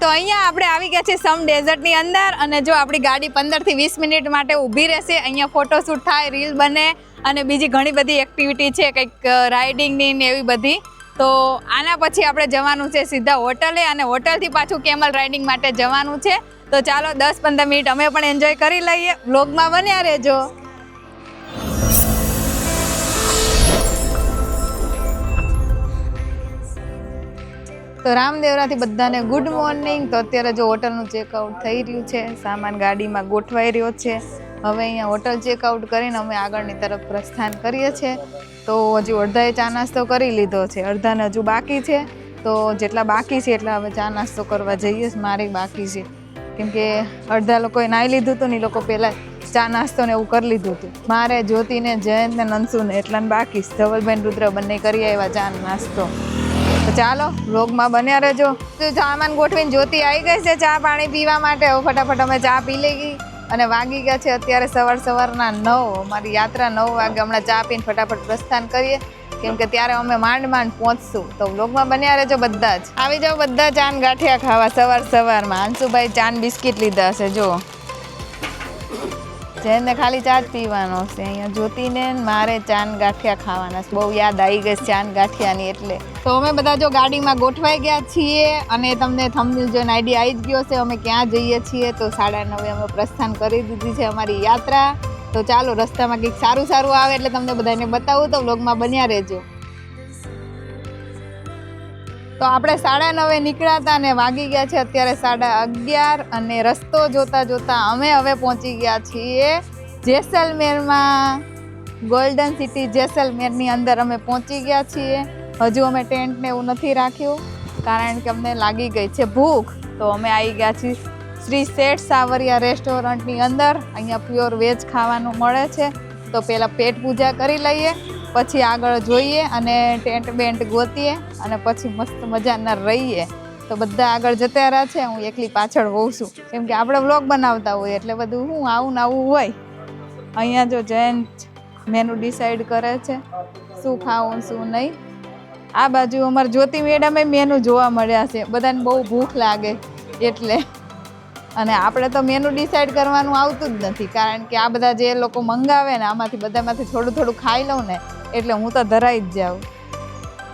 તો અહીંયા આપણે આવી ગયા છીએ સમ ડેઝર્ટની અંદર અને જો આપણી ગાડી પંદરથી વીસ મિનિટ માટે ઊભી રહેશે. અહીંયા ફોટોશૂટ થાય, રીલ બને અને બીજી ઘણી બધી એક્ટિવિટી છે, કંઈક રાઇડિંગની ને એવી બધી. તો આના પછી આપણે જવાનું છે સીધા હોટલે અને હોટલથી પાછું કેમલ રાઇડિંગ માટે જવાનું છે. તો ચાલો દસ પંદર મિનિટ અમે પણ એન્જોય કરી લઈએ. વ્લોગમાં બન્યા રહેજો. તો રામદેવરાથી બધાને ગુડ મોર્નિંગ તો અત્યારે જો હોટલનું ચેકઆઉટ થઈ રહ્યું છે, સામાન ગાડીમાં ગોઠવાઈ રહ્યો છે. હવે અહીંયા હોટલ ચેકઆઉટ કરીને અમે આગળની તરફ પ્રસ્થાન કરીએ છીએ. તો હજુ અડધાએ ચા નાસ્તો કરી લીધો છે, અડધાને હજુ બાકી છે. તો જેટલા બાકી છે એટલા હવે ચા નાસ્તો કરવા જઈએ. મારે બાકી છે. કેમ કે અડધા લોકોએ નાહી લીધું હતું ને એ લોકો પહેલાં ચા નાસ્તો ને એવું કરી લીધું હતું. મારે જ્યોતિને જયંત ને નંસુને એટલાને બાકી. ધવલબેન રુદ્ર બંને કરી આવ્યા ચા નાસ્તો. તો ચાલો રોગમાં બન્યા રહેજો. તો સામાન ગોઠવીને જ્યોતિ આવી ગઈ છે ચા પાણી પીવા માટે. હવે ફટાફટ અમે ચા પી લઈ ગઈ અને વાગી ગયા છે અત્યારે સવાર સવારના નવ. અમારી યાત્રા નવ વાગે. હમણાં ચા પીને ફટાફટ પ્રસ્થાન કરીએ. કેમ કે ત્યારે અમે માંડ માંડ પહોંચશું. તો વ્લોગમાં બન્યા રહેજો બધા જ. આવી જાઓ બધા ચાન ગાંઠિયા ખાવા સવાર સવારમાં. અંશુભાઈ ચાન બિસ્કિટ લીધા છે જો જેને ખાલી ચા જ પીવાનો છે. અહીંયા જ્યોતિને મારે ચાન ગાંઠિયા ખાવાના છે. બહુ યાદ આવી ગઈ ચાન ગાંઠિયાની એટલે. તો અમે બધા જો ગાડીમાં ગોઠવાઈ ગયા છીએ અને તમને થંબનેલ જોઈને આઈડિયા આવી જ ગયો છે. અમે ક્યાં જઈએ છીએ તો સાડા નવે અમે પ્રસ્થાન કરી દીધી છે અમારી યાત્રા. તો ચાલો રસ્તામાં કંઈક સારું સારું આવે એટલે તમને બધાને બતાવું તો વ્લોગમાં બન્યા રહેજો. તો આપણે સાડા નવે નીકળ્યા હતા અને વાગી ગયા છે અત્યારે સાડા અગિયાર અને રસ્તો જોતા જોતા અમે હવે પહોંચી ગયા છીએ જેસલમેરમાં. ગોલ્ડન સિટી જેસલમેરની અંદર અમે પહોંચી ગયા છીએ. હજુ અમે ટેન્ટને એવું નથી રાખ્યું કારણ કે અમને લાગી ગઈ છે ભૂખ. તો અમે આવી ગયા છીએ શ્રી શેઠ સાવરિયા રેસ્ટોરન્ટની અંદર. અહીંયા પ્યોર વેજ ખાવાનું મળે છે. તો પહેલાં પેટ પૂજા કરી લઈએ. પછી આગળ જોઈએ અને ટેન્ટ બેન્ટ ગોતીએ અને પછી મસ્ત મજાના રહીએ. તો બધા આગળ જતા રહ્યા છે, હું એકલી પાછળ હોઉં છું. કેમ કે આપણે વ્લોગ બનાવતા હોઈએ, એટલે બધું હું આવું ને આવું હોય. અહીંયા જો જયંત મેનુ ડિસાઈડ કરે છે, શું ખાવું શું નહીં. આ બાજુ અમારે જ્યોતિ મેડમે મેનુ જોવા મળ્યા છે. બધાને બહુ ભૂખ લાગે એટલે. અને આપણે તો મેનુ ડિસાઈડ કરવાનું આવતું જ નથી, કારણ કે આ બધા જે લોકો મંગાવે ને આમાંથી બધામાંથી થોડું થોડું ખાઈ લઉં ને એટલે હું તો ધરાઈ જ જાઉં.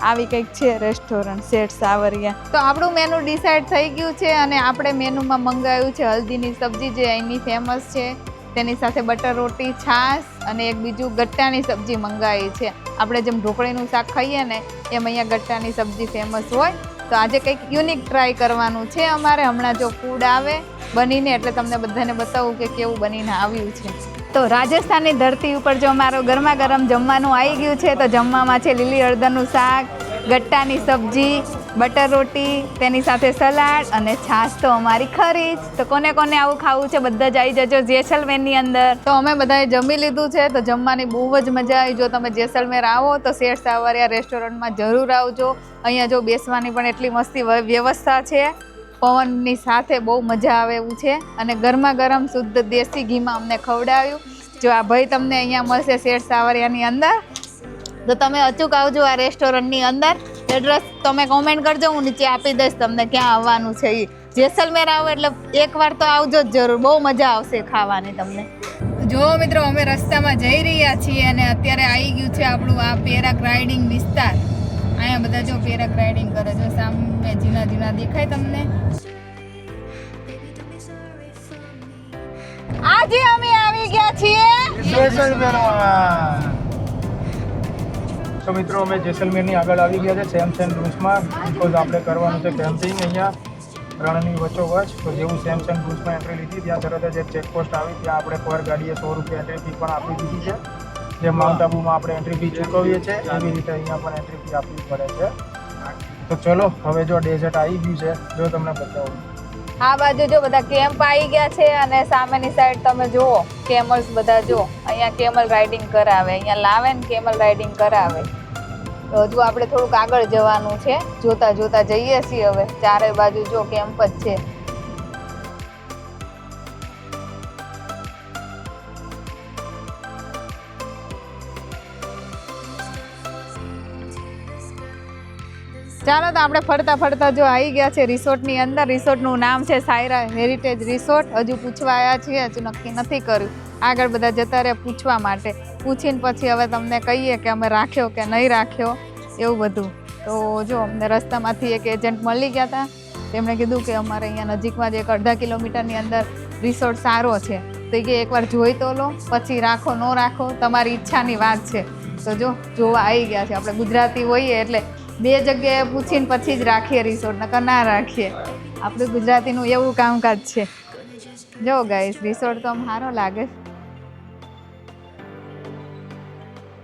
આવી કંઈક છે રેસ્ટોરન્ટ શેઠ સાવરિયા. તો આપણું મેનુ ડિસાઈડ થઈ ગયું છે અને આપણે મેનુમાં મંગાવ્યું છે હલ્દીની સબ્જી જે અહીંની ફેમસ છે. તેની સાથે બટર રોટી, છાશ અને એક બીજું ગટ્ટાની સબ્જી મંગાવી છે. આપણે જેમ ઢોકળીનું શાક ખાઈએ ને એમ અહીંયા ગટ્ટાની સબ્જી ફેમસ હોય. તો આજે કંઈક યુનિક ટ્રાય કરવાનું છે અમારે. હમણાં જો ફૂડ આવે બનીને, એટલે તમને બધાને બતાવું કે કેવું બનીને આવ્યું છે. તો રાજસ્થાનની ધરતી ઉપર જો અમારો ગરમા ગરમ જમવાનું આવી ગયું છે, તો જમવામાં છે લીલી હળદરનું શાક, ગટ્ટાની સબ્જી બટર રોટી, તેની સાથે સલાડ અને છાશ તો અમારી ખરી જ. તો કોને કોને આવું ખાવું છે બધા જ આવી જજો જેસલમેરની અંદર. તો અમે બધાએ જમી લીધું છે, તો જમવાની બહુ જ મજા આવી. જો તમે જેસલમેર આવો, તો શેઠ સાવરિયા રેસ્ટોરન્ટમાં જરૂર આવજો. અહીંયા જો બેસવાની પણ એટલી મસ્તી વ્ય- વ્યવસ્થા છે. પવનની સાથે બહુ મજા આવે એવું છે. અને ગરમા ગરમ શુદ્ધ દેશી ઘીમાં અમને ખવડાવ્યું. જો આ ભાઈ તમને અહીંયા મળશે શેઠ સાવરિયાની અંદર. તો તમે અચૂક આવજો આ રેસ્ટોરન્ટની અંદર. એડ્રેસ તમે કોમેન્ટ કરજો હું નીચે આપી દઈશ તમને ક્યાં આવવાનું છે એ જેસલમેર આવો એટલે એકવાર તો આવજો જ જરૂર. બહુ મજા આવશે ખાવાની તમને. જો મિત્રો અમે રસ્તામાં જઈ રહ્યા છીએ અને અત્યારે આવી ગયું છે આપણું આ પેરાગ્લાઇડિંગ વિસ્તાર. અહીંયા બધા જો પેરાગ્લાઇડિંગ કરે છે. સામે ઝીણા ઝીણા દેખાય તમને. આજે અમે આવી ગયા છીએ. જેસલમેરમાં તો મિત્રો, અમે જેસલમેરની આગળ આવી ગયા છે સેમ સેમ રૂમ્સમાં બિકોઝ આપણે કરવાનું છે કેમ્પિંગ અહીંયા રણની વચ્ચોવચ. તો જેવું સેમ સેમ રૂમ્સમાં એન્ટ્રી લીધી, ત્યાં તરત જ એક ચેકપોસ્ટ આવી. ત્યાં આપણે પર ગાડીએ સો રૂપિયા એન્ટ્રી ફી પણ આપી દીધી છે. જે માઉન્ટ આબુમાં આપણે એન્ટ્રી ફી ચૂકવીએ છીએ, એવી રીતે અહીંયા પણ એન્ટ્રી ફી આપવી પડે છે. તો ચલો, હવે જો ડેઝર્ટ આવી ગયું છે, જો તમને બતાવું. આ બાજુ જો બધા કેમ્પ આવી ગયા છે અને સામેની સાઈડ તમે જુઓ કેમલ્સ બધા જો, અહીંયા કેમલ રાઇડિંગ કરાવે, અહીંયા લાવે ને કેમલ રાઇડિંગ કરાવે. તો હજુ આપણે થોડુંક આગળ જવાનું છે, જોતા જોતા જઈએ છીએ હવે ચારે બાજુ જો કેમ્પ જ છે. ચાલો તો આપણે ફરતા ફરતા જો આવી ગયા છે રિસોર્ટની અંદર. રિસોર્ટનું નામ છે સાયરા હેરિટેજ રિસોર્ટ. હજુ પૂછવા આવ્યા છીએ, હજુ નક્કી નથી કર્યું. આગળ બધા જતા રહ્યા પૂછવા માટે. પૂછીને પછી હવે તમને કહીએ કે અમે રાખ્યો કે નહીં રાખ્યો, એવું બધું. તો જો અમને રસ્તામાંથી એક એજન્ટ મળી ગયા હતા તેમણે કીધું કે અમારે અહીંયા નજીકમાં જ એક અડધા કિલોમીટરની અંદર રિસોર્ટ સારો છે. તો એ એકવાર જોઈ તો લો, પછી રાખો, ન રાખો, તમારી ઈચ્છાની વાત છે. તો જો જોવા આવી ગયા છે. આપણે ગુજરાતી હોઈએ એટલે બે જગ્યાએ પૂછીને પછી જ રાખીએ રિસોર્ટ નકર ના રાખીએ. આપણું ગુજરાતીનું એવું કામકાજ છે. જો ગાઈસ રિસોર્ટ તો આમ સારો લાગે.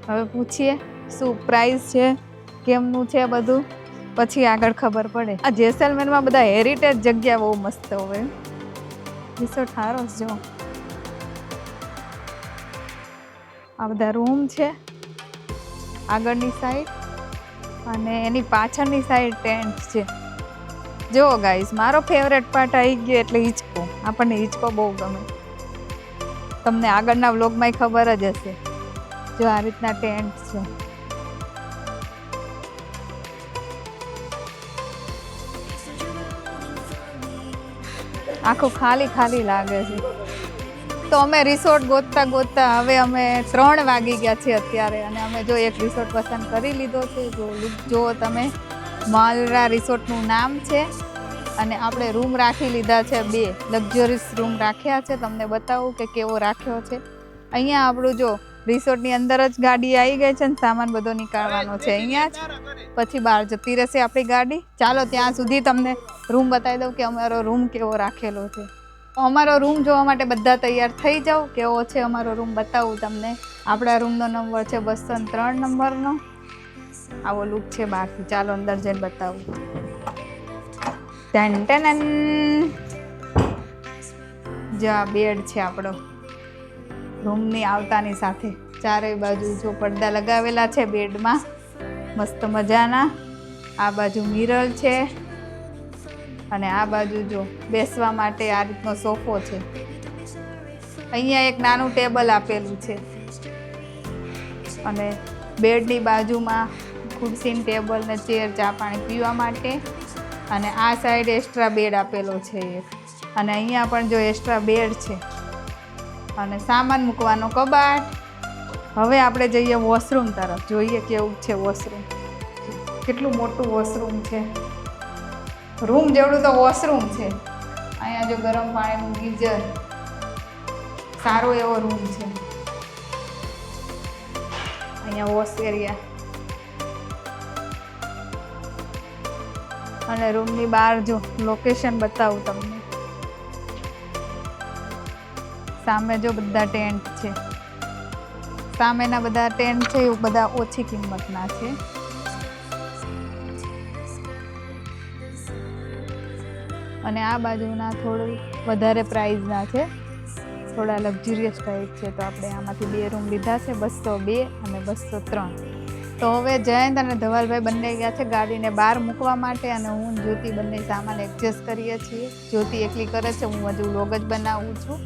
હવે પૂછીએ, શું પ્રાઇસ છે, કેમનું છે બધું? પછી આગળ ખબર પડે. આ જેસલમેરમાં બધા હેરિટેજ જગ્યા બહુ મસ્ત હોય રિસોર્ટ સારો જો. આ બધા રૂમ છે. આગળની સાઈડ અને એની પાછળની સાઈડ ટેન્ટ છે. જો ગાઈઝ મારો ફેવરેટ પાર્ટ આવી ગયો એટલે હિંચકો. આપણને હિંચકો બહુ ગમે. તમને આગળના વ્લોગમાં ખબર જ હશે જો આ રીતના ટેન્ટ છે. આખું ખાલી ખાલી લાગે છે. તો અમે રિસોર્ટ ગોતતા ગોતતા હવે અમે ત્રણ વાગી ગયા છીએ અત્યારે અને અમે જો એક રિસોર્ટ પસંદ કરી લીધો છે. જો જુઓ તમે, માલરા રિસોર્ટનું નામ છે અને આપણે રૂમ રાખી લીધા છે બે, લક્ઝરીસ રૂમ રાખ્યા છે. તમને બતાવું કે કેવો રાખ્યો છે. અહીંયા આપણું જો રિસોર્ટની અંદર જ ગાડી આવી ગઈ છે ને સામાન બધો નીકાળવાનો છે અહીંયા જ. પછી બહાર જતી રહેશે આપણી ગાડી. ચાલો ત્યાં સુધી તમને રૂમ બતાવી દઉં કે અમારો રૂમ કેવો રાખેલો છે. અમારો રૂમ જોવા માટે બધા તૈયાર થઈ જાઓ. કેવો છે અમારો રૂમ બતાવું તમને. આપણા રૂમનો નંબર છે બસો ત્રણ નંબરનો. આવો લુક છે બહારથી. ચાલો અંદર જઈને બતાવું. ટન ટનન. જો બેડ છે આપણો. રૂમની આવતાની સાથે. ચારેય બાજુ જો પડદા લગાવેલા છે બેડમાં. મસ્ત મજાના. આ બાજુ મિરર છે. અને આ બાજુ જો બેસવા માટે આ રીતનો સોફો છે. અહીંયા એક નાનું ટેબલ આપેલું છે. અને બેડની બાજુમાં ખુરશીન ટેબલ ને ચેર ચા પાણી પીવા માટે અને આ સાઈડ એક્સ્ટ્રા બેડ આપેલો છે એક. અને અહીંયા પણ જો એક્સ્ટ્રા બેડ છે. અને સામાન મૂકવાનો કબાટ. હવે આપણે જઈએ વોશરૂમ તરફ. જોઈએ કેવું છે વોશરૂમ કેટલું મોટું વોશરૂમ છે. રૂમ જેવડું તો વોશરૂમ છે. અહીંયા જો ગરમ પાણીનું ગીઝર સારો એવો રૂમ છે. અહીંયા વોશ એરિયા. અને રૂમની બહાર જો લોકેશન બતાવું તમને. સામે જો બધા ટેન્ટ છે. સામેના બધા ટેન્ટ છે એ બધા ઓછી કિંમતના છે. અને આ બાજુના થોડું વધારે પ્રાઇઝના છે. થોડા લક્ઝુરિયસ ટાઈપ છે તો આપણે આમાંથી બે રૂમ લીધા છે, બસો બે અને બસો ત્રણ. તો હવે જયંત અને ધવલભાઈ બંને ગયા છે ગાડીને બહાર મૂકવા માટે અને હું જ્યોતિ બંને સામાન એડજસ્ટ કરીએ છીએ. જ્યોતિ એકલી કરે છે, હું હજુ લોગ જ બનાવું છું.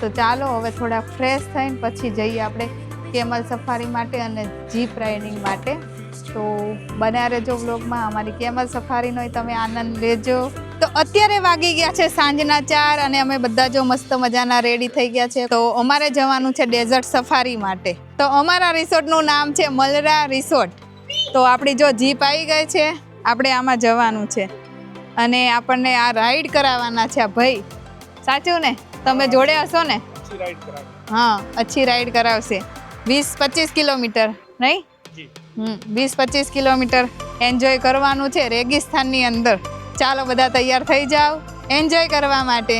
તો ચાલો હવે થોડા ફ્રેશ થઈને પછી જઈએ આપણે કેમલ સફારી માટે અને જીપ રાઇડિંગ માટે. તો બન્યા રહેજો વ્લોગમાં અમારી કેમલ સફારીનો તમે આનંદ લેજો. તો અત્યારે વાગી ગયા છે સાંજના ચાર અને અમે બધા જો મસ્ત મજાના રેડી થઈ ગયા છે. તો અમારે જવાનું છે ડેઝર્ટ સફારી માટે. તો અમારા રિસોર્ટનું નામ છે મલરા રિસોર્ટ. તો આપણી જો જીપ આવી ગઈ છે આપણે આમાં જવાનું છે. અને આપણને આ રાઈડ કરાવવાના છે ભાઈ. સાચું ને? તમે જોડે હશો ને? હા અચ્છી રાઈડ કરાવશે. વીસ પચીસ કિલોમીટર નહીં? વીસ પચીસ કિલોમીટર એન્જોય કરવાનું છે રેગિસ્તાનની અંદર. ચાલો બધા તૈયાર થઈ જાઓ, એન્જોય કરવા માટે.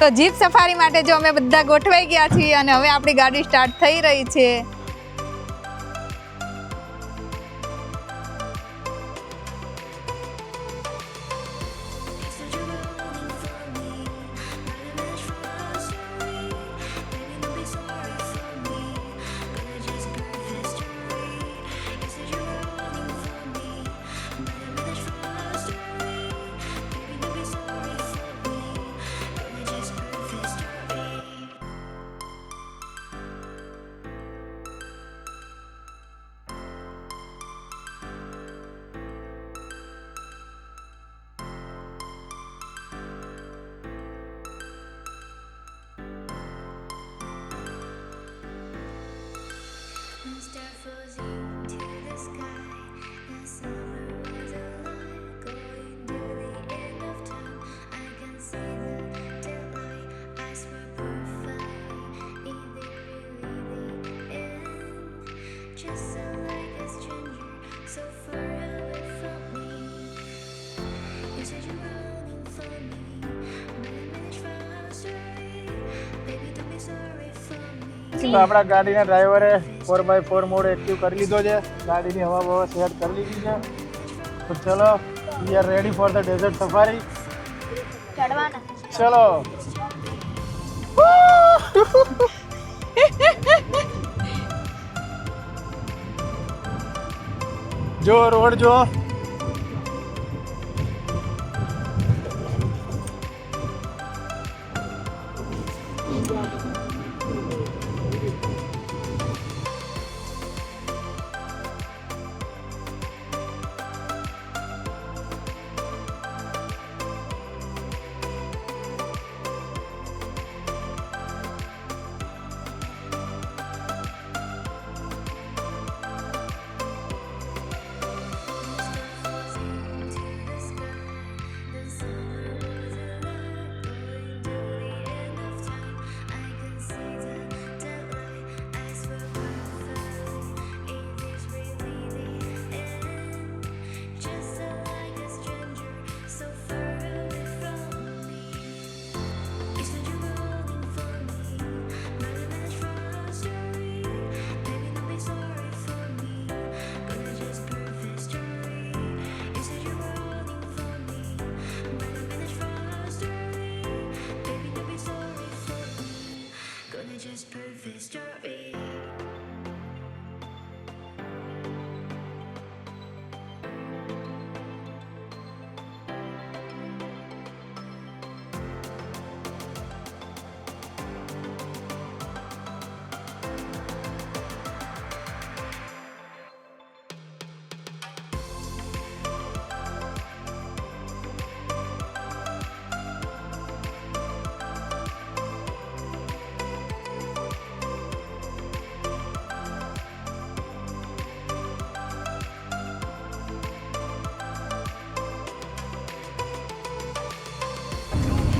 તો જીપ સફારી માટે જો અમે બધા ગોઠવાઈ ગયા છીએ અને હવે આપણી ગાડી સ્ટાર્ટ થઈ રહી છે તો આપણા ગાડીના ડ્રાઈવરે four by four mode active કરી લીધો છે. ગાડીની હવા બવા સેટ કરી લીધી છે. તો ચલો we are ready for the desert safari ચલો. જો રોડ જો.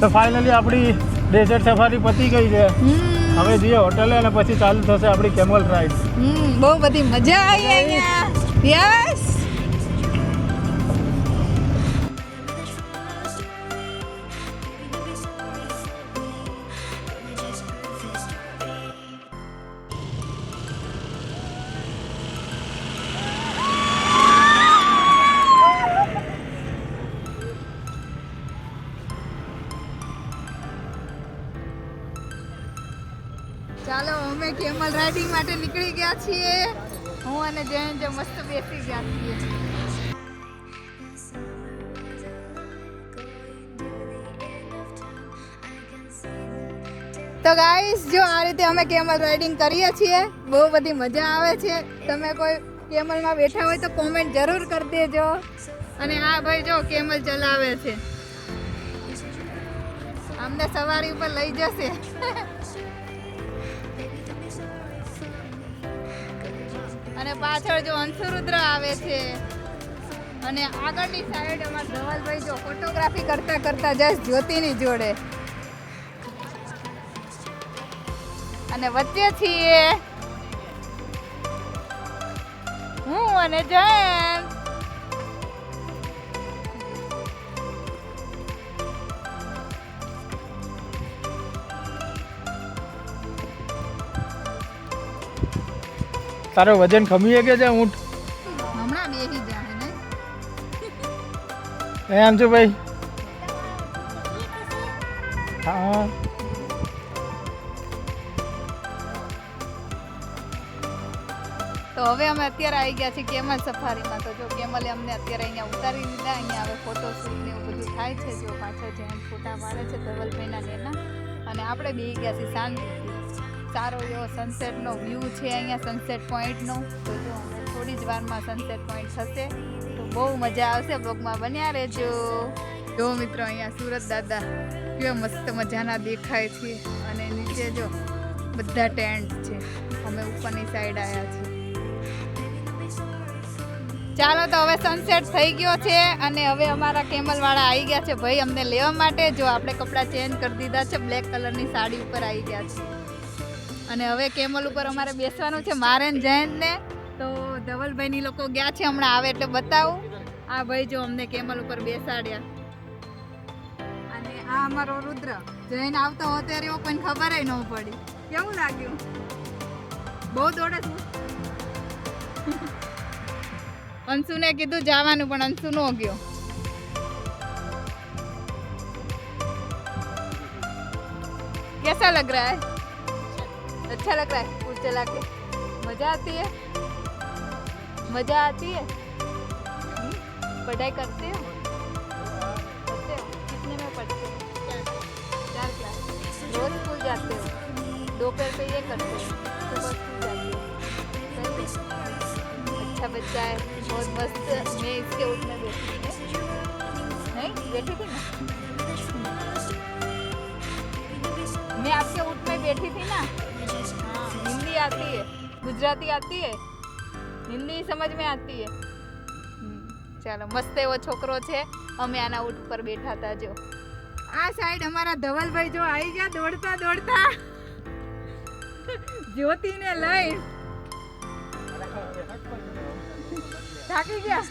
તો ફાઇનલી આપણી ડેઝર્ટ સફારી પતી ગઈ છે. હવે જઈએ હોટલે અને પછી ચાલુ થશે આપણી કેમલ રાઈડ બહુ બધી મજા આવી અહીંયા. યસ નીકળી ગયા છીએ. હું અને જયંત જે મસ્ત બેસી ગયા છીએ. તો ગાઈસ જો આ રીતે અમે કેમલ રાઇડિંગ કરીએ છીએ, બહુ બધી મજા આવે છે. તમે કોઈ કેમલમાં બેઠા હોય તો કોમેન્ટ જરૂર કરી દેજો. અને આ ભાઈ, જો કેમલ ચલાવે છે. અમને સવારી ઉપર લઈ જશે. અને પાછળ જો અંશુરુદ્ર આવે છે. અને આગળની સાઈડ અમારા ધવલભાઈ જો ફોટોગ્રાફી કરતા કરતા જસ જ્યોતિની જોડે. અને વચ્ચે છીએ હું અને જયંત. તારો વજન ખમી શકે છે ઊંટ? હમણાં જાય ને? એ આમ છું ભાઈ. હા. તો હવે અમે અત્યારે આવી ગયા છીએ કેમલ સફારીમાં. તો જો કેમલે અમને અત્યારે અહીંયા ઉતારી દીધા. અહીંયા હવે ફોટો શૂટ ને એવું બધું થાય છે. જો પાછળ જેમ ફોટા પાડે છે ધવલભાઈના નેના. અને આપણે બેસી ગયા છીએ શાંતિથી. સારો એવો સનસેટનો વ્યૂ છે અહીંયા સનસેટ પોઈન્ટનો તો જો થોડી જ વારમાં સનસેટ પોઈન્ટ થશે, તો બહુ મજા આવશે બ્લોગમાં બન્યા રહેજો. જો મિત્રો અહીંયા સુરત દાદા કેવા મસ્ત મજાના દેખાય છે. અને નીચે જો બધા ટેન્ટ છે. અમે ઉપરની સાઈડ આવ્યા છીએ. ચાલો તો હવે સનસેટ થઈ ગયો છે અને હવે અમારા કેમલવાળા આવી ગયા છે. ભાઈ અમને લેવા માટે. જો આપણે કપડાં ચેન્જ કરી દીધા છે. બ્લેક કલરની સાડી ઉપર આવી ગયા છે. અને હવે કેમલ ઉપર અમારે બેસવાનું છે મારે જયંતને. તો ધવલભાઈની લોકો ગયા છે હમણાં આવે એટલે બતાવું. આ ભાઈ જો અમને કેમલ ઉપર બેસાડ્યા. અને આ અમારો રુદ્ર. જૈન આવતો હતો ત્યારે પણ ખબર ન પડી. કેવું લાગ્યું? બહુ દોડે છે. અંશુને કીધું જવાનું, પણ અંશુ નો ગયો. કેસા લગ રહા હૈ? अच्छा लग रहा है पुल चला के। मज़ा आती है। मज़ा आती है? पढ़ाई करते हो? करते हो? कितने में पढ़ते हो? चार क्लास। रोज स्कूल जाते हो? दोपहर पे ये करते हो? सुबह स्कूल जाते हो। अच्छा बच्चा है। बहुत मस्त मैं इसके ऊट में बैठी थी। नहीं, बैठी थी ना? मैं आपके ऊट में बैठी थी ना? आती है गुजराती आती है હિન્દી સમજ में आती है હમ, ચાલો મસ્ત એવો છોકરો છે અમે આના ઊંટ પર બેઠા હતા જો આ સાઈડ અમારા ધવલભાઈ જો આવી ગયા દોડતા દોડતા જ્યોતિને લઈ થાકી ગયા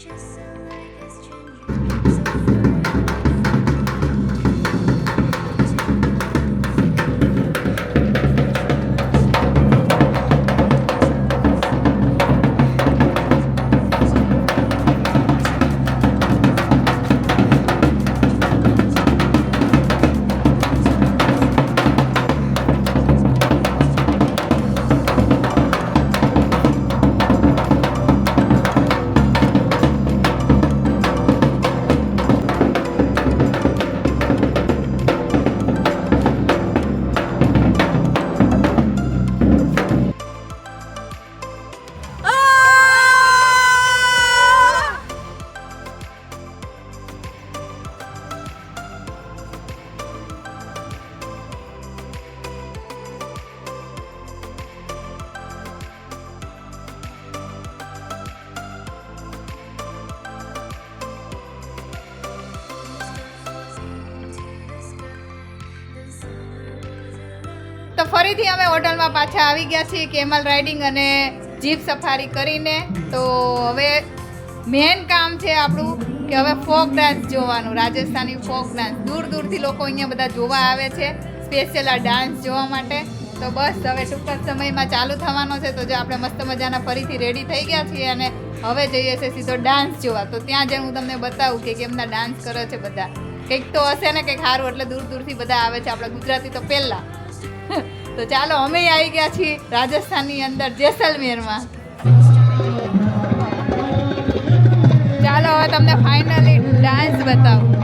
just a અમે પાછા આવી ગયા છીએ કેમલ રાઇડિંગ અને જીપ સફારી કરીને. તો હવે મેન કામ છે આપણું કે હવે ફોક ડાન્સ જોવાનું, રાજસ્થાની ફોક ડાન્સ. દૂર દૂરથી લોકો અહીંયા બધા જોવા આવે છે સ્પેશિયલ આ ડાન્સ જોવા માટે. તો બસ હવે ટૂંક સમયમાં ચાલુ થવાનો છે, તો જો આપણે મસ્ત મજાના ફરીથી રેડી થઈ ગયા છીએ અને હવે જઈએ છીએ સીધો ડાન્સ જોવા. તો ત્યાં જઈને હું તમને બતાવું કે કેમના ડાન્સ કરે છે બધા. કંઈક તો હશે ને કંઈક સારું, એટલે દૂર દૂરથી બધા આવે છે, આપણે ગુજરાતી તો પહેલાં. તો ચાલો, અમે આવી ગયા છીએ રાજસ્થાનની અંદર, જેસલમેરમાં. ચાલો, હવે તમને ફાઇનલી ડાન્સ બતાવું.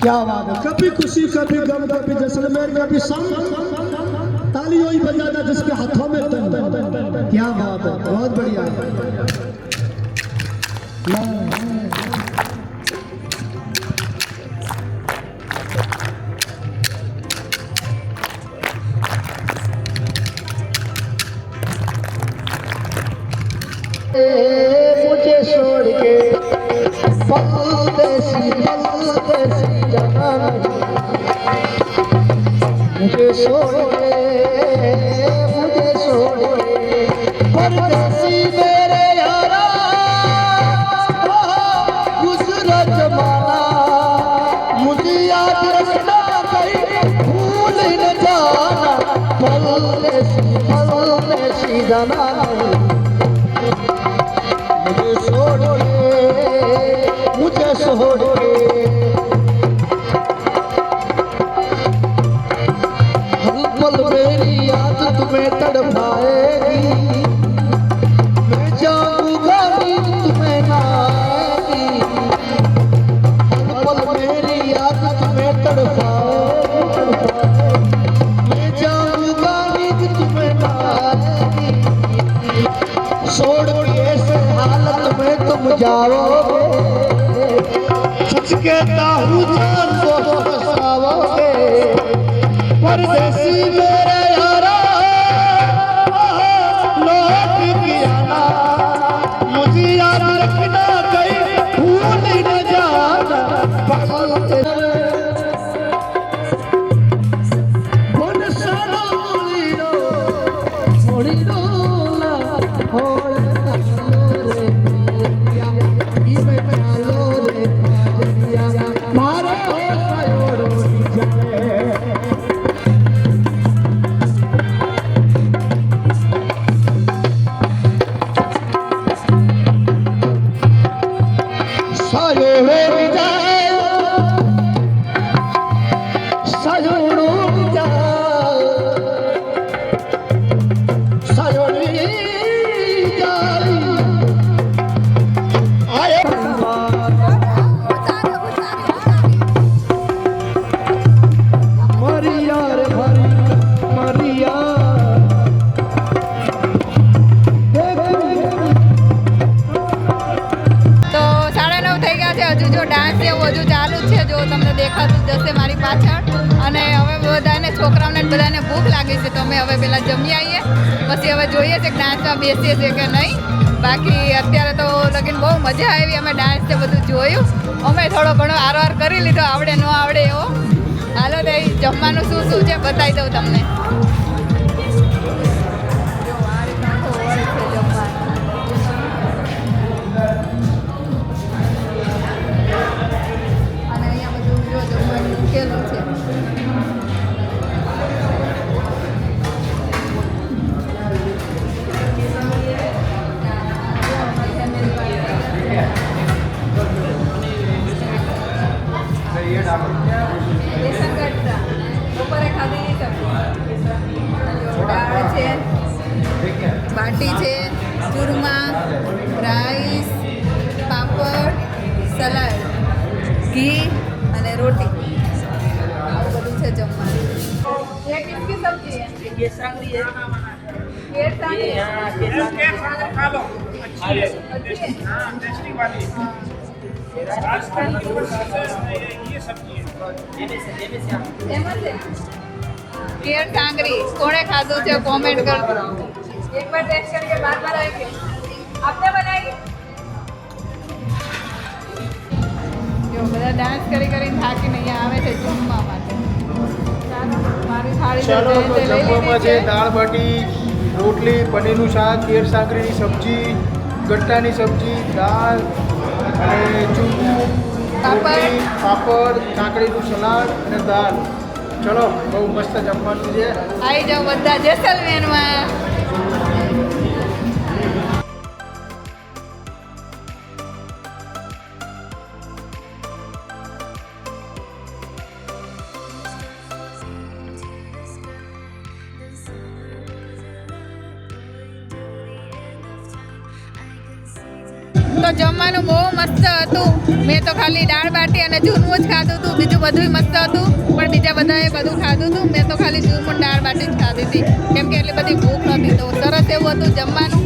क्या बात है जाओगे सच कहता हूँ जान को फसाओगे परदेसी मेरे यारा જશે મારી પાછળ. અને હવે બધાને, છોકરાઓને બધાને ભૂખ લાગી છે તો અમે હવે પહેલાં જમી આવીએ. પછી હવે જોઈએ છે ડાન્સમાં બેસીએ છીએ કે નહીં. બાકી અત્યારે તો લગીન બહુ મજા આવી, અમે ડાન્સ છે બધું જોયું. અમે થોડો ઘણો આરવાર કરી લીધો, આવડે ન આવડે એવો. હાલો તો જમવાનું શું શું છે બતાવી દઉં તમને. કેર ટાંગરી કોણે ખાધું છે? કોમેન્ટ કરજો એક બાર ટેસ્ટ કરીને બાર બાર આવી ગઈ આપને બનાવી? જો બધા ડાન્સ કરી કરીને થાકીને અહીંયા આવે છે જમવા માટે. ચાલો તો જમવામાં છે. દાળ બાટી રોટલી પનીરનું શાક કેર સાંકરીની સબ્જી ગટ્ટાની સબ્જી દાળ અને ચૂરમું પાપડ. પાપડ કાકડીનું સલાડ અને દાળ ચલો, બહુ મસ્ત જમવાનું છે આવી જાઓ બધા જેસલમેરમાં જમવાનું બહુ મસ્ત હતું. મેં તો ખાલી દાળ બાટી અને ચૂરમું જ ખાધું હતું. બીજું બધું મસ્ત હતું. પણ બીજા બધાએ બધું ખાધું હતું. મેં તો ખાલી ચૂરમું દાળ બાટી જ ખાધી હતી. કેમ કે એટલી બધી ભૂખ નથી તો સરસ એવું હતું જમવાનું.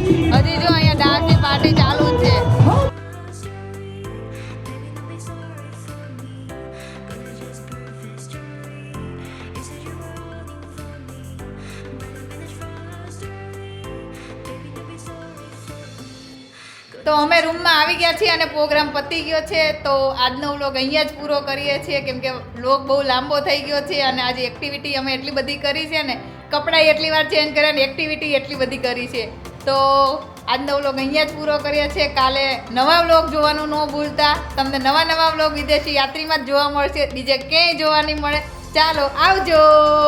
તો અમે રૂમમાં આવી ગયા છીએ અને પ્રોગ્રામ પતી ગયો છે. તો આજનો વ્લોગ અહીંયા જ પૂરો કરીએ છીએ. કેમ કે વ્લોગ બહુ લાંબો થઈ ગયો છે અને આજે એક્ટિવિટી અમે એટલી બધી કરી છે ને, કપડાં એટલી વાર ચેન્જ કર્યા અને એક્ટિવિટી એટલી બધી કરી છે. તો આજનો વ્લોગ અહીંયા જ પૂરો કરીએ છીએ. કાલે નવા વ્લોગ જોવાનું ન ભૂલતા. તમને નવા નવા વ્લોગ વિદેશી યાત્રીમાં જ જોવા મળશે. બીજે ક્યાંય જોવા નહીં મળે. ચાલો આવજો!